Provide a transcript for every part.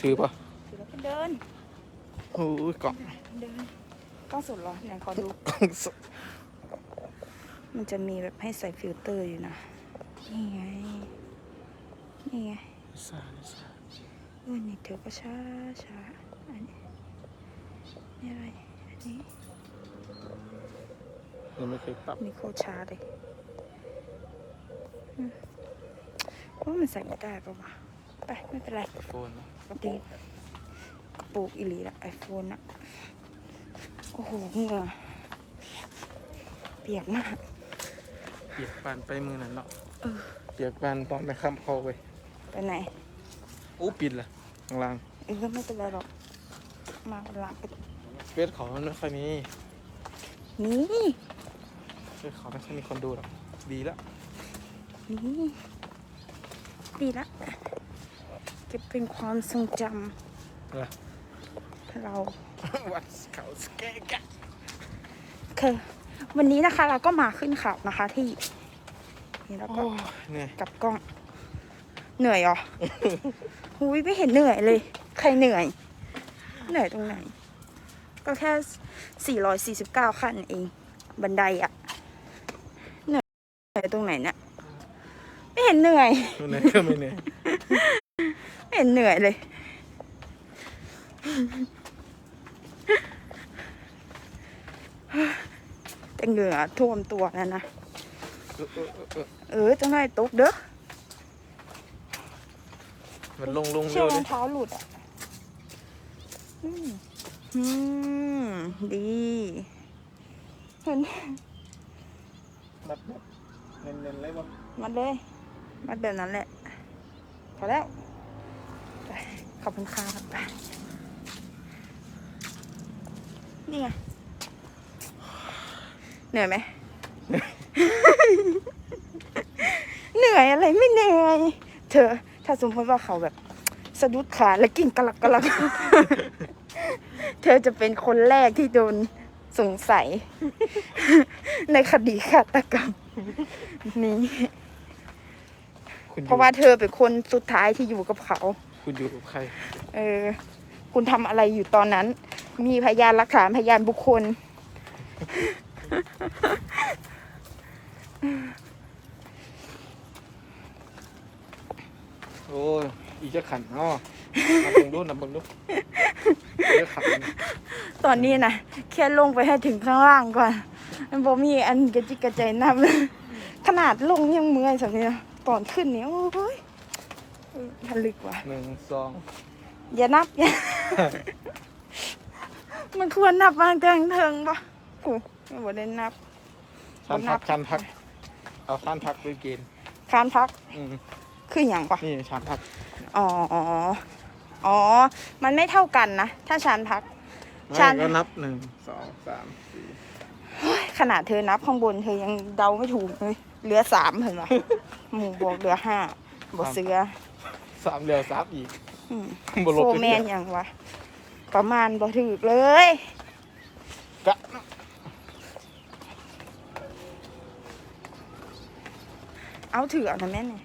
ถือป่ะถือแล้วก็เดินโอ้ยกล่องเดินกล้องสุดเหรอไหนขอดู กล่องสดมันจะมีแบบให้ใส่ฟิลเตอร์อยู่นะ นี่ไง นี่ไงสาสาเออนี่เธอก็ช้าช้าอันนี้นี่อะไร อันนี้ยังไม่เคยปรับนี่โคตรช้าเลยอืมว่ามันใส่ไม่ได้ปะวะไปไม่เป็นไรโฟนนะ ดีกระปุกอิลีละไอโฟนอะโอ้โหเหงื่อเปียกมาก เปียกปานไปมือนั่นเนาะเออ เปียกปานตอนไปค้ำคอไปไปไหนอู้ปิดละข้างล่างเออไม่เป็นไรหรอก มาหลังไปเฟซเขามันไม่ค่อยมีนี่เฟซเขาไม่ค่อยมีคนดูหรอกดีละนี่ดีละ เก็บเป็นความทรงจเออำเราวัดเขาสเกกะคือวันนี้นะคะเราก็มาขึ้นเขานะคะที่ นี่แล้วก็โอ้ยเหนื่อยกลับกล้อง เหนื่อยเหรอหุยไม่เห็นเหนื่อยเลย ใครเหนื่อย เหนื่อยตรงไหน ก็แค่ 449 ขั้นเอง บันไดอะเหนื่อยเหนื่อยตรงไหนเนี่ยไม่เห็นเหนื่อยเหนื่อยก็ไม่เหนื่อย ไม่เห็นเหนื่อยเลย แต่เหงื่อท่วมตัวแล้วนะเออจังไรตกเด้อมันลงลงเชือเร็กรองเท้าหลุดอะอืมดีเห็นมัดเน้นเน้นๆเลยบ่มัดเลย มัดแบบนั้นแหละ พอแล้ว อบคุณค่ะไปนี่ไง เหนื่อยไหม เหนื่อยอะไรไม่เหนื่อย เธอ ถ้าสมมติว่าเขาแบบ สะดุดขาแล้วกิ่งกะลักกะลัก เธอจะเป็นคนแรกที่โดนสงสัย ในคดีฆาตกรรมนี้ คุณอยู่เพราะว่าเธอเป็นคนสุดท้ายที่อยู่กับเขา คุณอยู่กับใคร เออ คุณทำอะไรอยู่ตอนนั้น มีพยานหลักฐานพยานบุคคล โอ้ยอีกจะขันเนาะนับเบิ่งดูนับเบิ่งดูอีกจะขันตอนนี้นะแค่ลงไปให้ถึงข้างล่างก่อนมันบ่มีอันกระจิกกระใจนับเลยขนาดลงยังเมื่อยสักนี้นะตอนขึ้นเนี่ยโอ้ย ผลึกว่ะหนึ่งสองอย่านับอย่ามันควรนับมากจังเทิงปะกูไม่บ่ได้นับชันพักชันพัก เอาชันพักไปเกณฑ์คานพักอืมคืออย่างปะนี่ชันพักอ๋ออ๋อ มันไม่เท่ากันนะ ถ้าชานพักไม่ชันก็นับหนึ่งสองสามสี่ขนาดเธอนับข้างบนเธอยังเดาไม่ถูกเลยเหลือสามเห็นปะหมู่บอกเหลือห้าบอกเสือ สามเดียวสามอีกอืมบลโฟบร์แมนอย่างวะ ประมาณบอกถูกเลยกะเอาถือเอานะแม่เนี่ย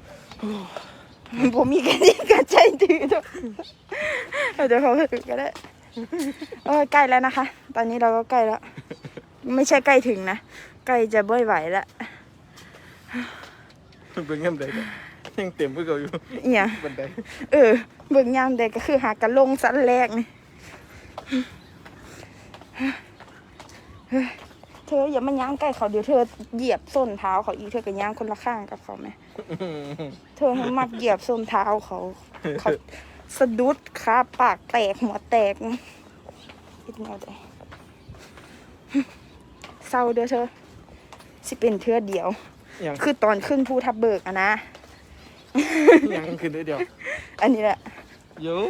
ผมมีแค่นี้กระใจถือด้วยเดี๋ยวเขาถือก็ได้เออใกล้แล้วนะคะ ตอนนี้เราก็ใกล้แล้ว ไม่ใช่ใกล้ถึงนะ ใกล้จะเบ้ยไหวแล้วมันเป็นเงี้ยเลย ยังเต็มเพื่อเขาอยู่เอียบันไดเออ เบิ่งยามใดก็คือหากระลงสันแรกนี่เฮ้ยเธออย่ามาย่างใกล้เขาเดี๋ยวเธอเหยียบส้นเท้าเขาอีกเธอก็ย่างคนละข้างกับเขาไหมเธอให้มักเหยียบส้นเท้าเขาเขาสะดุดขาปากแตกหัวแตกคิดแนวใดเศร้าเด้อเธอสิเป็นเทือเดียวยังคือตอนขึ้นภูทับเบิกอะนะ ยังคืนเดียวอันนี้แหละเยอะ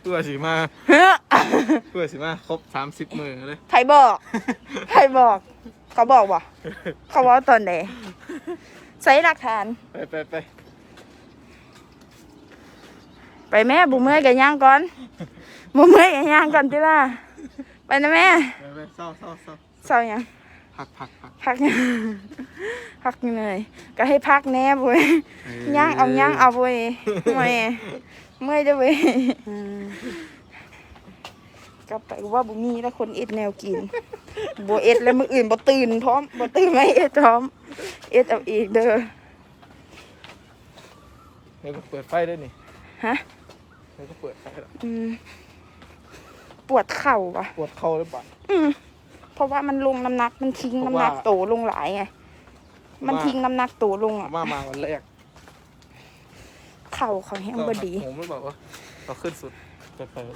เพื่อสิมาเฮ้อเพื่อสิมาครบสามสิบมือเลยใครบอกใครบอก เขาบอกบ่เขาว่าตอนไหนใส่หลักฐาน ไปไปไปไปแม่บุเมื่อยกันย่างก่อนบุเมื่อยกันย่างก่อนติล่ะไปนะแม่ไปไปเศร้าเศร้าเศร้าเศร้ายัง พพักพักพักพักพักเหนื่อยก็ให้พักแน่เว้ยย่างเอาย่างเอาเว้ยเมื่อยเมื่อยเด้อเว้ยอืมกลับไปว่าบ่มีแล้วคนเอ็ดแนวกินบ่เอ็ดแล้วมื้ออื่นบ่ตื่นพร้อมบ่ตื่นไม่เอ็ดพร้อม เอ็ดเอาอีกเด้อเดี๋ยวก็เปิดไฟด้วยนี่ฮะเดี๋ยวก็เปิดไฟแล้วอืมปวดเข่าว่ะปวดเข่าหรือเปล่าอืม เพราะว่ามันลงน้ำหนัก มันทิ้งเพน้ำราะหนักว่าโตลงหลายไง มันว่าทิ้งน้ำหนักโตลงอะมามาวันแรกเข่าเขาแห้งบดีผมไม่บอกว่าเราขึ้นสุดเปิดไฟแล้ว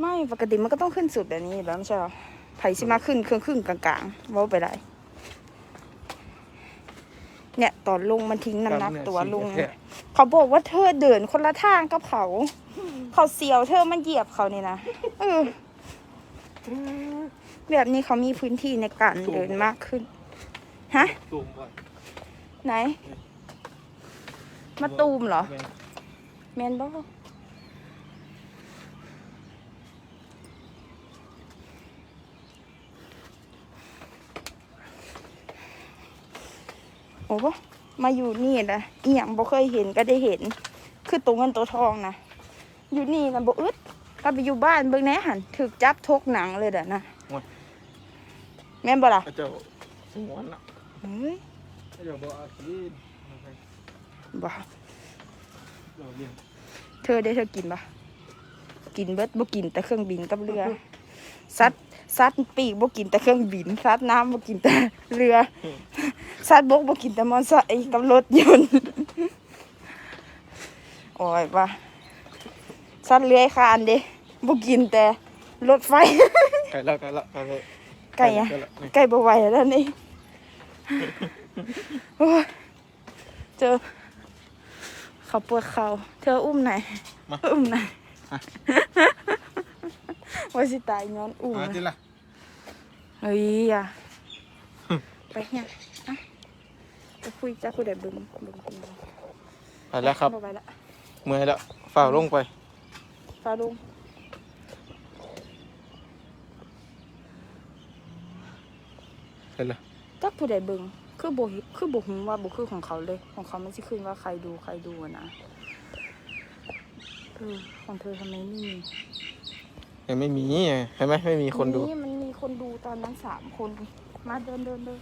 ไม่ปกติมันก็ต้องขึ้นสุดแบบนี้อยู่แล้วไม่ใช่หรอไผ่สิมาขึ้นครึ่งครึ่งๆกลางๆเว่าไปได้เนี่ยตอนลงมันทิ้งน้ำหนักตัวลงแท้เขาบอกว่าเธอเดินคนละทางกับเขา เขาเสียวเธอมันเหยียบเขานี่นะเออ แบบนี้เขามีพื้นที่ในการเดินมากขึ้น ฮะ ตูมก่อนไหน มาตูมเหรอแม่งแมนบอโอ้โหมาอยู่นี่นะอีหยังบ่เคยเห็นก็ได้เห็น คือตัวเงินตัวทองนะ อยู่นี่นะบ่อึดก็ไปอยู่บ้านเบิ่งแหน่หันถึกจับทกหนังเลยเด้อนะ แม่นบ่ล่ะพระเจ้าสงวนอะเฮ้ยพระเจ้าบอกอาคีนบ่เราเรียนเธอได้เธอกินปะกินเบิดบ่กินแต่เครื่องบินกับเรือซัดซัดปีกบ่กินแต่เครื่องบินซัดน้ำบ่กินแต่เรือซัดบกบ่กินแต่มอเตอร์ไซค์กับรถยนต์โอ้ยว่ะซัดเลื้อยคลานเด้บ่กินแต่รถไฟไก่แล้วไก่แล้วไก่แล้วไก่อะแล้วนี่ไก่บ่ไหวแล้วนี่โอ้ยเจอเขาปวดเขาเธออุ้มหน่อยมาอุ้มหน่อยว่าสิตายย้อนอุ้มมานะที่ละเฮ้ยอะไปเนี่ยอะจะคุยจะคุยเดี๋ยวบึงบึงบึงไปแล้วครับไปแล้วเมื่อยแล้วฝ่าลงไปฟ้าลุง เสร็จแล้วจักผู้ใดเบึงคือบ่เห็นคือบ่ฮู้ว่าบ่คือของเขาเลย ของเขามันสิขึ้นว่าใครดูใครดูอะนะเออของเธอทำไมไม่มียังไม่มีเห็นไหมไม่มีคนดูมันมีคนดูตอนนั้นสามคน มาเดินเดินเดิน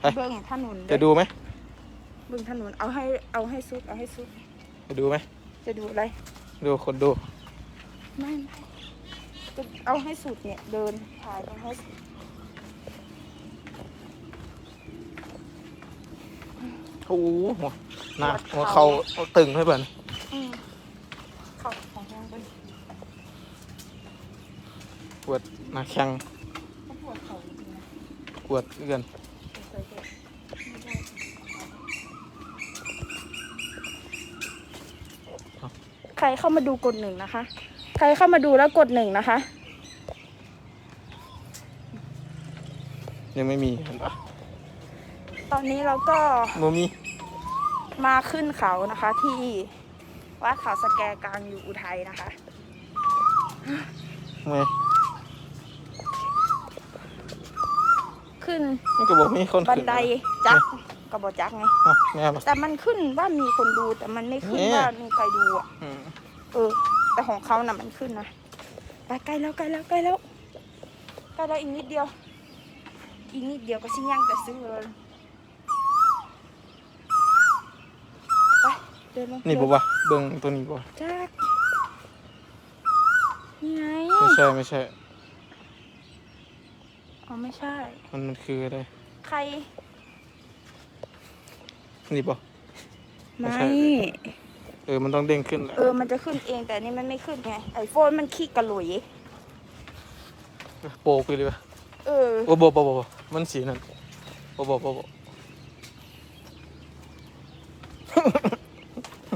ไปเบิ่งถนนจะดูไหมเบิ่งถนนเอาให้เอาให้สุดเอาให้สุดจะดูไหมจะดูอะไรดูคนดูไม่ไม่จะเอาให้สุดเนี่ยเดินถ่ายเอาให้สุด อ้โหหัวหน้าหัวเขาตึงให้เบิ่นอืมเข้าของห้องไปปวดหน้าแข้งเขาปวดเขาจริงๆนะปวดเกินเคยเห็นใครเข้ามาดูกดหนึ่งนะคะ ใครเข้ามาดูแล้วกดหนึ่งนะคะ ยังไม่มีเห็นปะตอนนี้เราก็ โมมี มาขึ้นเขานะคะ ที่วัดเขาสแกกลางอยู่อุทัยนะคะเมื่อยขึ้นมันก็บอกมีคนบันขึ้นไดจักกระบอกจักไง อ้าวแม่มาแต่มันขึ้นว่ามีคนดูแต่มันไม่ขึ้นเนี่ยว่ามีใครดูอะ อืมเออ แต่ของเขาน่ะมันขึ้นนะไปใกล้แล้วใกล้แล้วใกล้แล้วใกล้แล้วอีกนิดเดียว อีกนิดเดียวก็ชิย่างแต่ซื้อเลยไป เดินลงนี่บอกว่าเบิ่งตัวนี้บอกจักนี่ไงไม่ใช่ไม่ใช่ อ๋อไม่ใช่ มันมันคืออะไร ใคร นี่บอกไม่ไม่ใช่เออ มันต้องเด้งขึ้นแหละเออ มันจะขึ้นเองแต่อันนี่มันไม่ขึ้นไง ไอโฟนมันขี้กระหลุย โปกไปเลยปะเออ โอ้โบโบโบโบมันสีนั่นโบโบโบโบ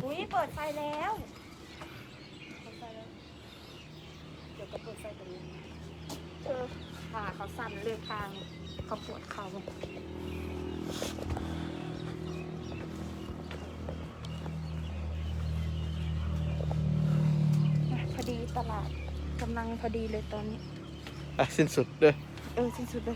อุ้ยเปิดไฟ แล้วเปิดไฟแล้วเดี๋ยวก็เปิดไฟตรงนี้เออขาเขาสั่นเลือกทางเขาปวดเข่าอะพอดีตลาดกำลังพอดีเลยตอนนี้อะสิ้นสุดด้วย เออสิ้นสุดเลย